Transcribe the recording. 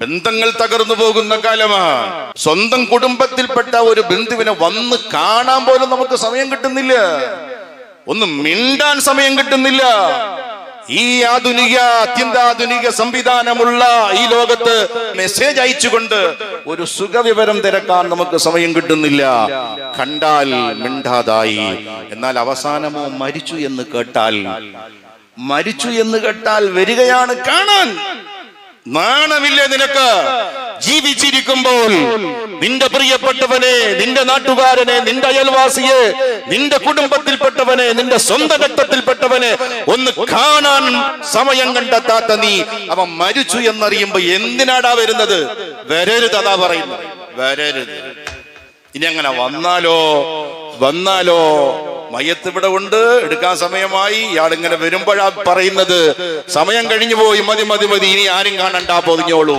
ബന്ധങ്ങൾ തകർന്നു പോകുന്ന കാലമാണ് സ്വന്തം കുടുംബത്തിൽപ്പെട്ട ഒരു ബന്ധുവിനെ വന്ന് കാണാൻ പോലും നമുക്ക് സമയം കിട്ടുന്നില്ല. ഒന്ന് മിണ്ടാൻ സമയം കിട്ടുന്നില്ല. ഈ ആധുനിക അത്യന്താധുനിക സംവിധാനമുള്ള ഈ ലോകത്ത് മെസ്സേജ് അയച്ചുകൊണ്ട് ഒരു സുഖവിവരം തിരക്കാൻ നമുക്ക് സമയം കിട്ടുന്നില്ല. കണ്ടാൽ മിണ്ടാതായി. എന്നാൽ അവസാനമോ മരിച്ചു എന്ന് കേട്ടാൽ മരിച്ചു എന്ന് കേട്ടാൽ വരികയാണ് കാണാൻ. നാണമില്ലേ നിനക്ക്? ജീവിച്ചിരിക്കുമ്പോൾ നിന്റെ പ്രിയപ്പെട്ടവനെ നിന്റെ നാട്ടുകാരനെ നിന്റെ അയൽവാസിയെ നിന്റെ കുടുംബത്തിൽപ്പെട്ടവനെ നിന്റെ സ്വന്തം രക്തത്തിൽപ്പെട്ടവനെ ഒന്ന് കാണാൻ സമയം കണ്ടെത്താത്ത നീ അവൻ മരിച്ചു എന്നറിയുമ്പോ എന്തിനാടാ വരുന്നത്? വരരുത് അതാ പറയുന്നത്. വരരുത്. ഇനി അങ്ങനെ വന്നാലോ? വന്നാലോ? മയ്യത്ത് ഇവിടെ ഉണ്ട്. എടുക്കാൻ സമയമായി. ഇയാൾ ഇങ്ങനെ വരുമ്പോഴാ പറയുന്നത്. സമയം കഴിഞ്ഞു പോയി. മതി മതി മതി. ഇനി ആരും കാണണ്ട പൊതിഞ്ഞോളൂ.